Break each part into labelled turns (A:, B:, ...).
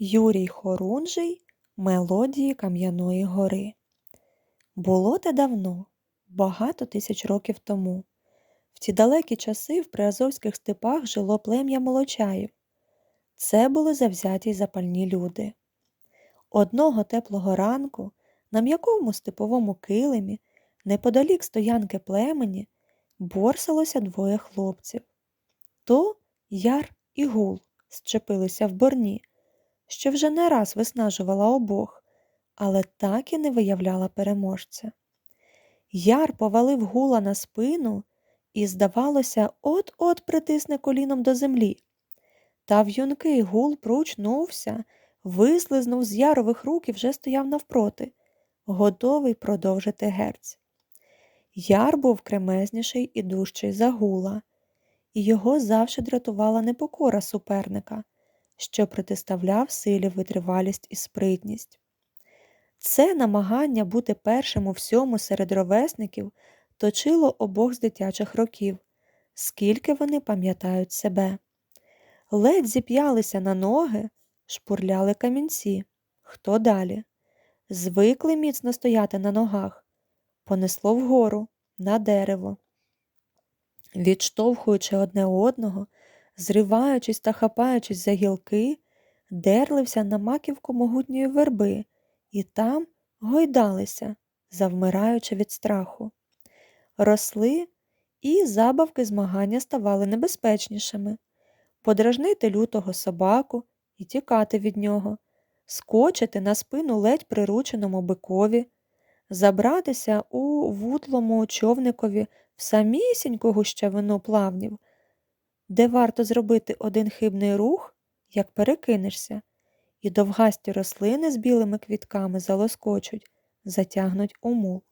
A: Юрій Хорунжий Мелодії Кам'яної гори. Було те давно, багато тисяч років тому. В ті далекі часи в приазовських степах жило плем'я молочаїв. Це були завзяті й запальні люди. Одного теплого ранку на м'якому степовому килимі, неподалік стоянки племені, борсалося двоє хлопців. То яр і гул зчепилися в борні що вже не раз виснажувала обох, але так і не виявляла переможця. Яр повалив гула на спину і, здавалося, от-от притисне коліном до землі. Та в'юнкий гул пручнувся, вислизнув з ярових рук і вже стояв навпроти, готовий продовжити герць. Яр був кремезніший і дужчий за гула, і його завжди дратувала непокора суперника що протиставляв силі витривалість і спритність. Це намагання бути першим у всьому серед ровесників точило обох з дитячих років, скільки вони пам'ятають себе. Ледь зіп'ялися на ноги, шпурляли камінці. Хто далі? Звикли міцно стояти на ногах, понесло вгору, на дерево. Відштовхуючи одне одного, зриваючись та хапаючись за гілки, дерлився на маківку могутньої верби і там гойдалися, завмираючи від страху. Росли і забавки змагання ставали небезпечнішими подражнити лютого собаку і тікати від нього, скочити на спину ледь прирученому бикові, забратися у вутлому човникові в самісіньку гущавину плавнів, де варто зробити один хибний рух, як перекинешся, і довгасті рослини з білими квітками залоскочуть, затягнуть у мул.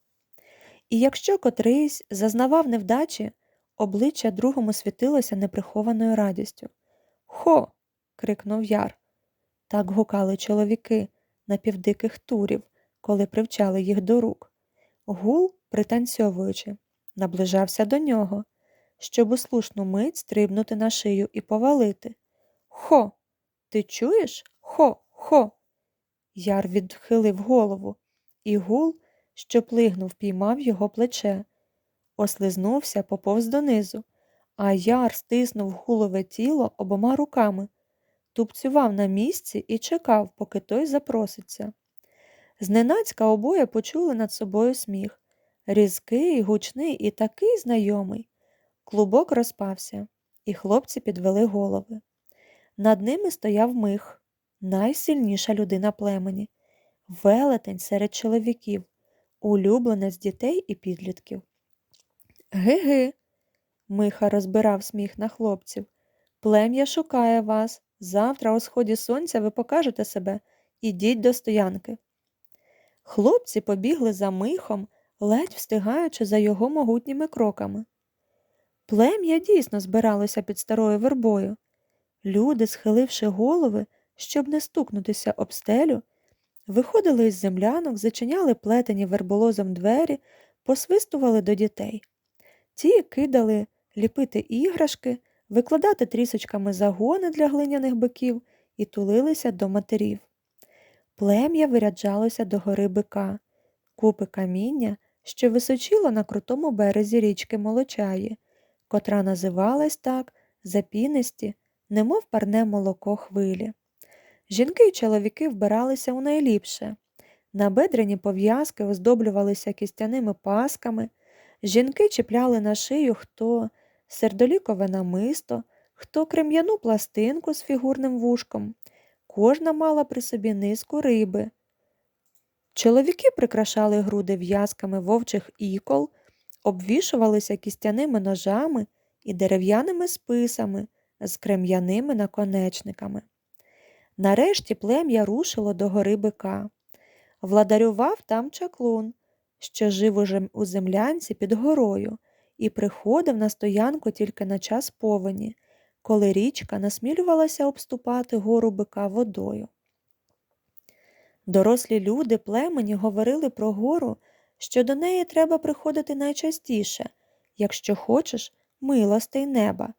A: І якщо котрийсь зазнавав невдачі, обличчя другому світилося неприхованою радістю. Хо. крикнув яр. Так гукали чоловіки напівдиких турів, коли привчали їх до рук. Гул, пританцьовуючи, наближався до нього щоб у слушну мить стрибнути на шию і повалити. Хо, ти чуєш? Хо, хо. Яр відхилив голову, і гул, що плигнув, піймав його плече, ослизнувся, поповз донизу, а яр стиснув гулове тіло обома руками, тупцював на місці і чекав, поки той запроситься. Зненацька обоє почули над собою сміх різкий, гучний і такий знайомий. Клубок розпався, і хлопці підвели голови. Над ними стояв мих, найсильніша людина племені, велетень серед чоловіків, улюбленець дітей і підлітків. Ги-ги, Миха розбирав сміх на хлопців. Плем'я шукає вас. Завтра, у сході сонця, ви покажете себе. Ідіть до стоянки. Хлопці побігли за михом, ледь встигаючи за його могутніми кроками. Плем'я дійсно збиралося під старою вербою. Люди, схиливши голови, щоб не стукнутися об стелю, виходили із землянок, зачиняли плетені верболозом двері, посвистували до дітей. Ті кидали ліпити іграшки, викладати трісочками загони для глиняних биків і тулилися до матерів. Плем'я виряджалося до гори бика, купи каміння, що височило на крутому березі річки Молочаї котра називалась так запінисті, немов парне молоко хвилі. Жінки й чоловіки вбиралися у найліпше. Набедрені пов'язки оздоблювалися кістяними пасками, жінки чіпляли на шию хто сердолікове намисто, хто крем'яну пластинку з фігурним вушком. Кожна мала при собі низку риби. Чоловіки прикрашали груди в'язками вовчих ікол, обвішувалися кістяними ножами і дерев'яними списами з крем'яними наконечниками. Нарешті плем'я рушило до гори бика. Владарював там чаклун, що жив у землянці під горою, і приходив на стоянку тільки на час повені, коли річка насмілювалася обступати гору бика водою. Дорослі люди племені говорили про гору що до неї треба приходити найчастіше, якщо хочеш милостей неба,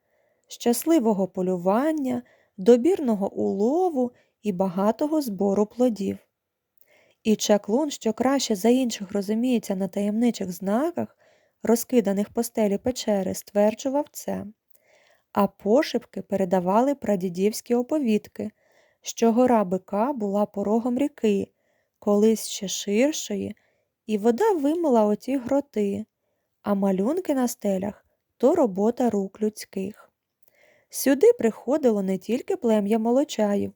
A: щасливого полювання, добірного улову і багатого збору плодів. І чаклун, що краще за інших розуміється на таємничих знаках, розкиданих по стелі печери, стверджував це, а пошепки передавали прадідівські оповідки, що гора бика була порогом ріки, колись ще ширшої, і вода вимила оті гроти, а малюнки на стелях то робота рук людських. Сюди приходило не тільки плем'я молочаїв,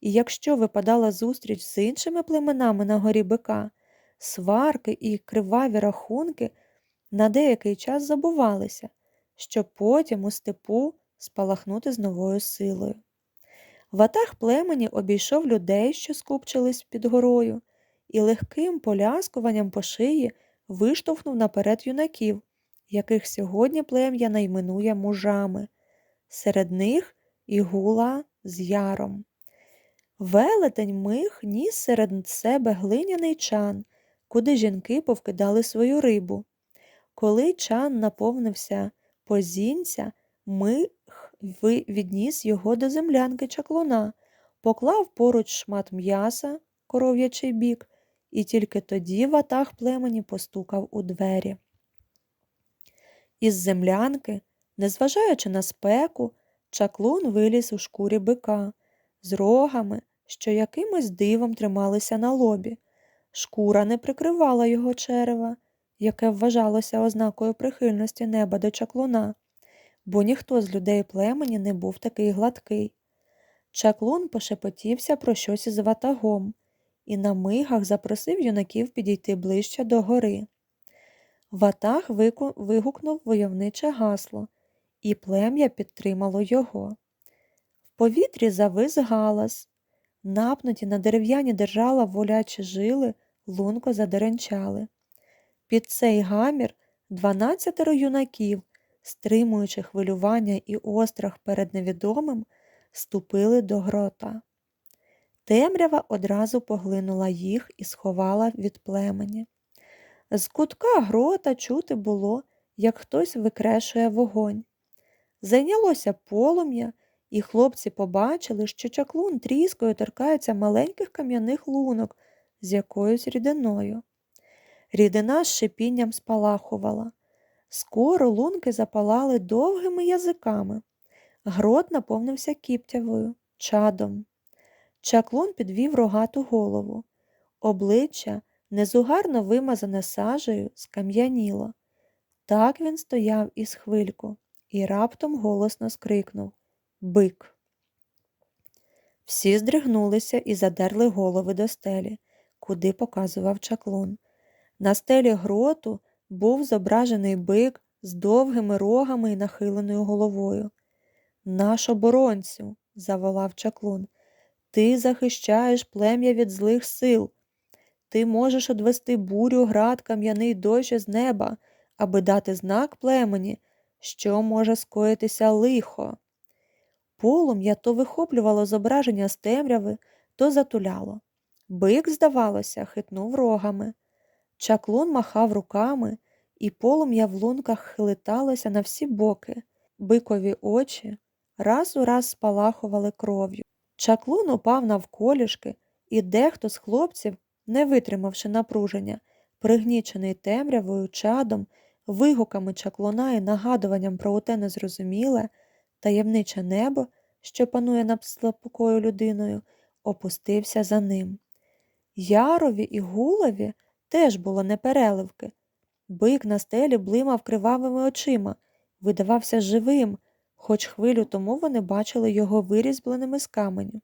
A: і якщо випадала зустріч з іншими племенами на горі бика, сварки і криваві рахунки на деякий час забувалися, щоб потім у степу спалахнути з новою силою. Ватаг племені обійшов людей, що скупчились під горою, і легким поляскуванням по шиї виштовхнув наперед юнаків, яких сьогодні плем'я найменує мужами. Серед них і гула з яром. Велетень мих ніс серед себе глиняний чан, куди жінки повкидали свою рибу. Коли чан наповнився позінця, мих відніс його до землянки чаклуна, поклав поруч шмат м'яса, коров'ячий бік, і тільки тоді ватаг племені постукав у двері. Із землянки, незважаючи на спеку, чаклун виліз у шкурі бика з рогами, що якимось дивом трималися на лобі. Шкура не прикривала його черева, яке вважалося ознакою прихильності неба до чаклуна, бо ніхто з людей племені не був такий гладкий. Чаклун пошепотівся про щось із ватагом і на мигах запросив юнаків підійти ближче до гори. Ватаг вигукнув войовниче гасло, і плем'я підтримало його. В повітрі завис галас, напнуті на дерев'яні держала волячі жили, лунко задеренчали. Під цей гамір дванадцятеро юнаків, стримуючи хвилювання і острах перед невідомим, ступили до грота. Темрява одразу поглинула їх і сховала від племені. З кутка грота чути було, як хтось викрешує вогонь. Зайнялося полум'я, і хлопці побачили, що чаклун тріскою торкається маленьких кам'яних лунок з якоюсь рідиною. Рідина з шипінням спалахувала. Скоро лунки запалали довгими язиками. Грот наповнився кіптявою, чадом. Чаклун підвів рогату голову. Обличчя, незугарно вимазане сажею, скам'яніло. Так він стояв із хвильку і раптом голосно скрикнув Бик. Всі здригнулися і задерли голови до стелі, куди показував чаклун. На стелі гроту був зображений бик з довгими рогами і нахиленою головою. Наш оборонцю, заволав чаклун, ти захищаєш плем'я від злих сил. Ти можеш одвести бурю, град, кам'яний дощ з неба, аби дати знак племені, що може скоїтися лихо. Полум'я то вихоплювало зображення з темряви, то затуляло. Бик, здавалося, хитнув рогами. Чаклун махав руками, і полум'я в лунках хилиталося на всі боки. Бикові очі раз у раз спалахували кров'ю. Чаклун упав навколішки, і дехто з хлопців, не витримавши напруження, пригнічений темрявою, чадом, вигуками чаклуна і нагадуванням про оте незрозуміле, таємниче небо, що панує над слабкою людиною, опустився за ним. Ярові і гулові теж було непереливки. Бик на стелі блимав кривавими очима, видавався живим, хоч хвилю тому вони бачили його вирізбленими з каменю.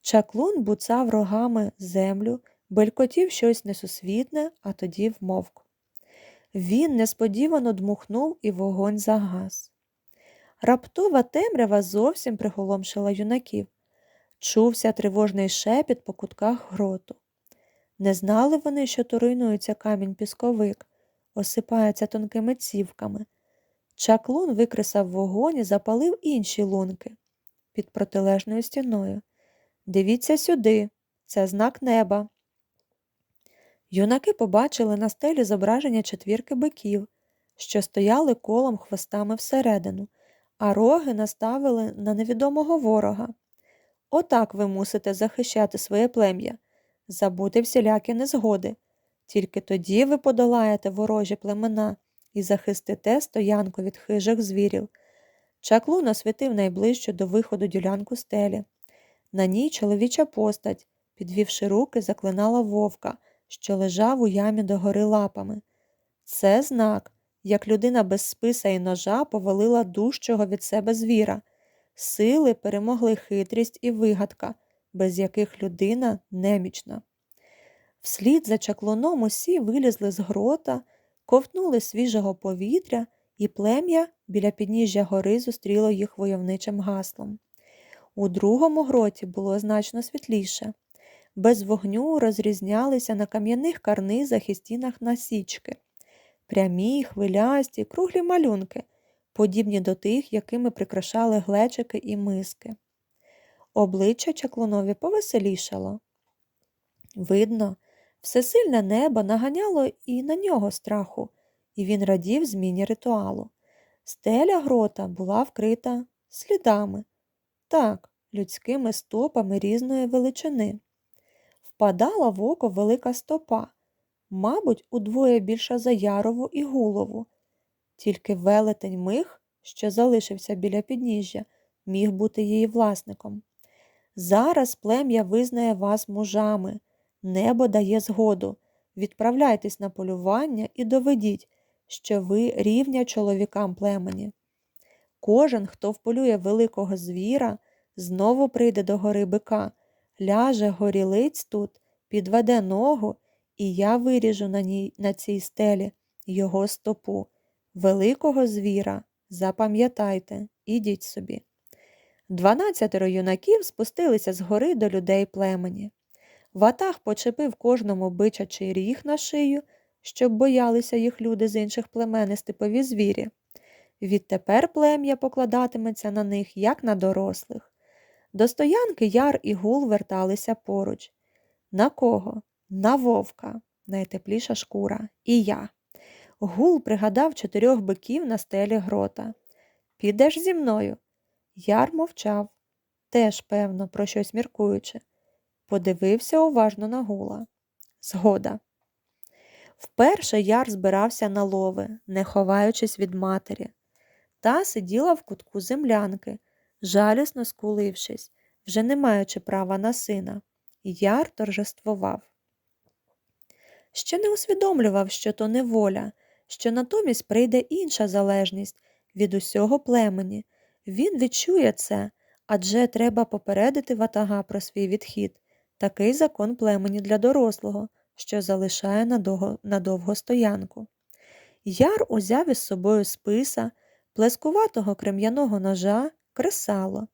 A: Чаклун буцав рогами землю, белькотів щось несусвітне, а тоді вмовк. Він несподівано дмухнув і вогонь загас. Раптова темрява зовсім приголомшила юнаків. Чувся тривожний шепіт по кутках гроту. Не знали вони, що то руйнується камінь пісковик, осипається тонкими цівками. Чаклун викресав вогонь і запалив інші лунки під протилежною стіною. Дивіться сюди, це знак неба. Юнаки побачили на стелі зображення четвірки биків, що стояли колом хвостами всередину, а роги наставили на невідомого ворога. Отак ви мусите захищати своє плем'я, забути всілякі незгоди. Тільки тоді ви подолаєте ворожі племена і захистите стоянку від хижих звірів. Чаклун освітив найближчу до виходу ділянку стелі. На ній чоловіча постать, підвівши руки, заклинала вовка, що лежав у ямі догори лапами. Це знак, як людина без списа і ножа повалила дужчого від себе звіра. Сили перемогли хитрість і вигадка, без яких людина немічна. Вслід за чаклуном усі вилізли з грота, ковтнули свіжого повітря, і плем'я біля підніжжя гори зустріло їх войовничим гаслом. У другому гроті було значно світліше. Без вогню розрізнялися на кам'яних карнизах і стінах насічки, прямі, хвилясті, круглі малюнки, подібні до тих, якими прикрашали глечики і миски. Обличчя чаклунові повеселішало. Видно, всесильне небо наганяло і на нього страху, і він радів зміні ритуалу. Стеля грота була вкрита слідами, так, людськими стопами різної величини. Впадала в око велика стопа, мабуть, удвоє більша за ярову і гулову. Тільки велетень мих, що залишився біля підніжжя, міг бути її власником. Зараз плем'я визнає вас мужами, небо дає згоду. Відправляйтесь на полювання і доведіть, що ви рівня чоловікам племені. Кожен, хто вполює великого звіра, знову прийде до гори бика, ляже горілиць тут, підведе ногу, і я виріжу на ній, на цій стелі його стопу. Великого звіра, запам'ятайте, ідіть собі. Дванадцятеро юнаків спустилися з гори до людей племені. Ватаг почепив кожному бичачий ріг на шию, щоб боялися їх люди з інших племен і степові звірі. Відтепер плем'я покладатиметься на них, як на дорослих. До стоянки яр і гул верталися поруч. На кого? На вовка, найтепліша шкура, і я. Гул пригадав чотирьох биків на стелі грота. Підеш зі мною? Яр мовчав, теж, певно, про щось міркуючи. Подивився уважно на гула. Згода. Вперше яр збирався на лови, не ховаючись від матері. Та сиділа в кутку землянки, жалісно скулившись, вже не маючи права на сина. Яр торжествував. Ще не усвідомлював, що то неволя, що натомість прийде інша залежність від усього племені. Він відчує це, адже треба попередити ватага про свій відхід. Такий закон племені для дорослого, що залишає надовго, надовго стоянку. Яр узяв із собою списа, плескуватого крем'яного ножа, кресало.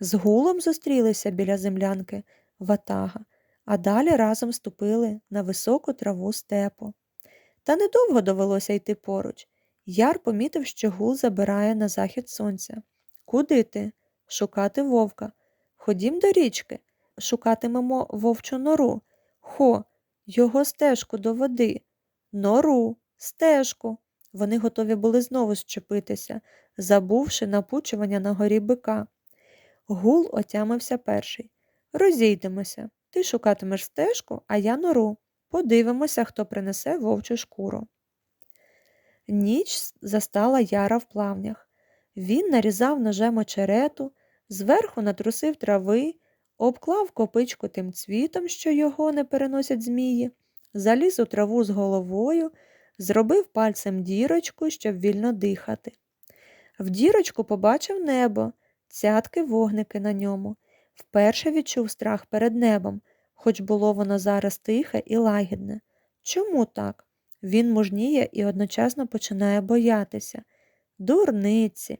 A: З гулом зустрілися біля землянки ватага, а далі разом ступили на високу траву степу. Та недовго довелося йти поруч. Яр помітив, що гул забирає на захід сонця. Куди ти? Шукати вовка. Ходім до річки, шукатимемо вовчу нору. Хо, його стежку до води. Нору, стежку. Вони готові були знову щепитися, забувши напучування на горі бика. Гул отямився перший. Розійдемося. Ти шукатимеш стежку, а я нору. Подивимося, хто принесе вовчу шкуру. Ніч застала яра в плавнях. Він нарізав ножем очерету, зверху натрусив трави, обклав копичку тим цвітом, що його не переносять змії, заліз у траву з головою, зробив пальцем дірочку, щоб вільно дихати. В дірочку побачив небо, цятки вогники на ньому. Вперше відчув страх перед небом, хоч було воно зараз тихе і лагідне. Чому так? Він мужніє і одночасно починає боятися. Дурниці.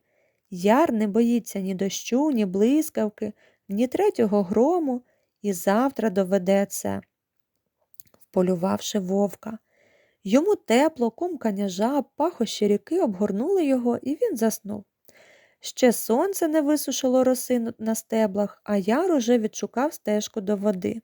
A: Яр не боїться ні дощу, ні блискавки, ні третього грому, і завтра доведе це, вполювавши вовка. Йому тепло, кумкання жаб, пахощі ріки обгорнули його, і він заснув. Ще сонце не висушило роси на стеблах, а яр уже відшукав стежку до води.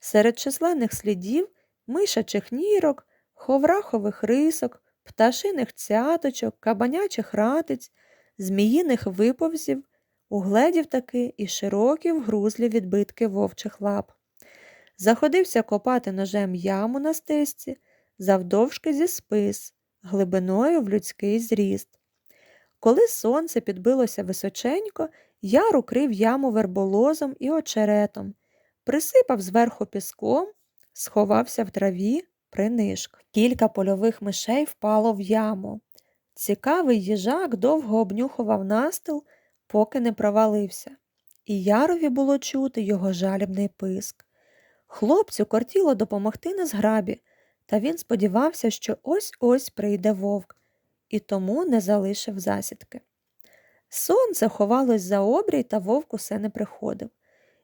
A: Серед численних слідів, мишачих нірок, ховрахових рисок, пташиних цяточок, кабанячих ратиць, зміїних виповзів, угледів таки і широкі вгрузлі відбитки вовчих лап. Заходився копати ножем яму на стежці, завдовжки зі спис, глибиною в людський зріст. Коли сонце підбилося височенько, яр укрив яму верболозом і очеретом, присипав зверху піском, сховався в траві, принишк. Кілька польових мишей впало в яму. Цікавий їжак довго обнюхував настил, поки не провалився, і ярові було чути його жалібний писк. Хлопцю кортіло допомогти незграбі, та він сподівався, що ось ось прийде вовк, і тому не залишив засідки. Сонце ховалось за обрій, та вовк усе не приходив.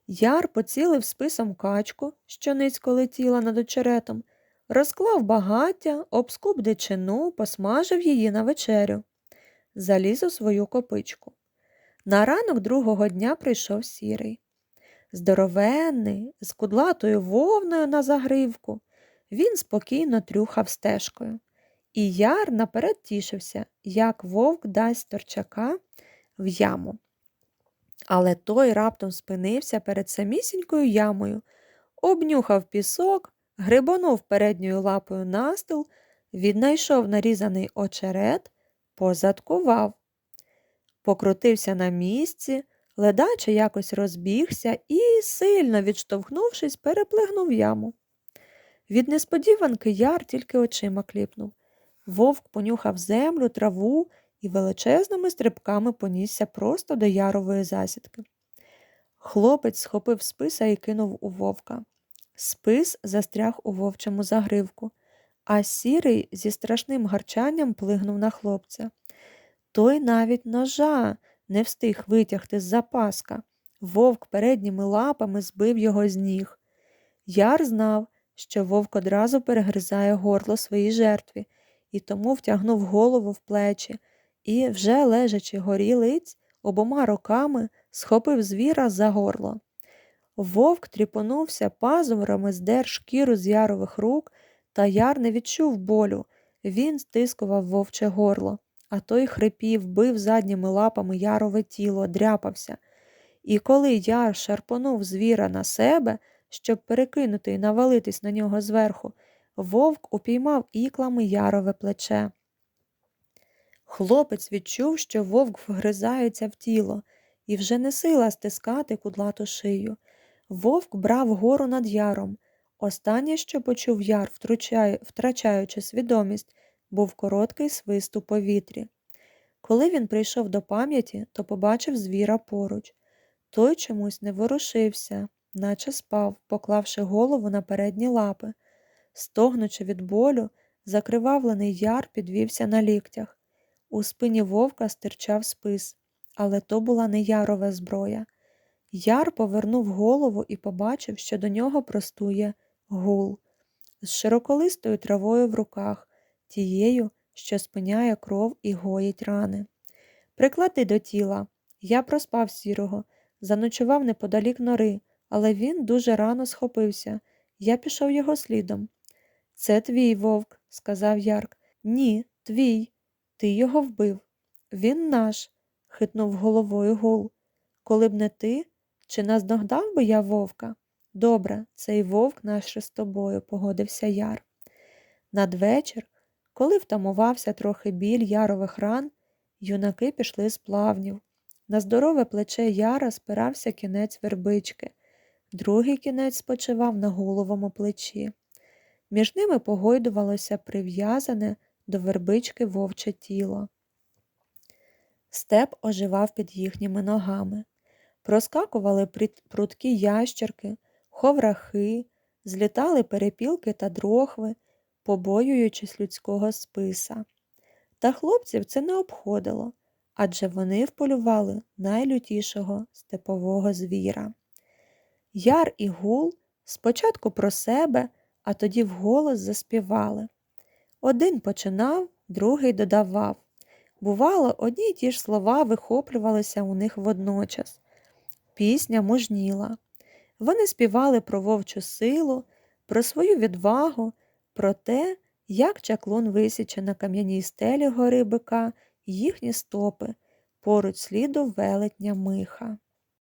A: Яр поцілив списом качку, що низько летіла над очеретом, розклав багаття, обскуб дичину, посмажив її на вечерю, заліз у свою копичку. На ранок другого дня прийшов сірий. Здоровенний, з кудлатою вовною на загривку, він спокійно трюхав стежкою. І яр наперед тішився, як вовк дасть торчака в яму. Але той раптом спинився перед самісінькою ямою, обнюхав пісок, грибонув передньою лапою настил, віднайшов нарізаний очерет, позадкував, покрутився на місці, ледаче якось розбігся і, сильно відштовхнувшись, переплигнув яму. Від несподіванки яр тільки очима кліпнув. Вовк понюхав землю, траву і величезними стрибками понісся просто до ярової засідки. Хлопець схопив списа і кинув у вовка. Спис застряг у вовчому загривку, а сірий зі страшним гарчанням плигнув на хлопця. Той навіть ножа не встиг витягти з запаска. Вовк передніми лапами збив його з ніг. Яр знав, що вовк одразу перегризає горло своїй жертві, і тому втягнув голову в плечі і, вже лежачи горі лиць, обома руками схопив звіра за горло. Вовк тріпонувся пазурами, здер шкіру з ярових рук, та яр не відчув болю. Він стискував вовче горло, а той хрипів, бив задніми лапами ярове тіло, дряпався. І коли яр шарпонув звіра на себе, щоб перекинути і навалитись на нього зверху, вовк упіймав іклами ярове плече. Хлопець відчув, що вовк вгризається в тіло, і вже не сила стискати кудлату шию. Вовк брав гору над яром. Останнє, що почув яр, втрачаючи свідомість, був короткий свист у повітрі. Коли він прийшов до пам'яті, то побачив звіра поруч. Той чомусь не ворушився, наче спав, поклавши голову на передні лапи. Стогнучи від болю, закривавлений яр підвівся на ліктях. У спині вовка стирчав спис, але то була не ярова зброя. Яр повернув голову і побачив, що до нього простує гул з широколистою травою в руках, тією, що спиняє кров і гоїть рани. Приклади до тіла. Я проспав сірого, заночував неподалік нори, але він дуже рано схопився. Я пішов його слідом. Це твій вовк, сказав Ярк. Ні, твій. Ти його вбив. Він наш, хитнув головою гул. Коли б не ти, чи наздогнав би я вовка? Добре, цей вовк наш з тобою, погодився яр. Надвечір, коли втамувався трохи біль ярових ран, юнаки пішли з плавнів. На здорове плече яра спирався кінець вербички, другий кінець спочивав на головому плечі. Між ними погойдувалося прив'язане до вербички вовче тіло. Степ оживав під їхніми ногами. Проскакували прудкі ящерки, ховрахи, злітали перепілки та дрохви, побоюючись людського списа. Та хлопців це не обходило, адже вони вполювали найлютішого степового звіра. Яр і гул спочатку про себе, а тоді вголос заспівали. Один починав, другий додавав. Бувало, одні й ті ж слова вихоплювалися у них водночас. Пісня мужніла. Вони співали про вовчу силу, про свою відвагу, про те, як чаклун висіче на кам'яній стелі гори бика їхні стопи, поруч сліду велетня Миха.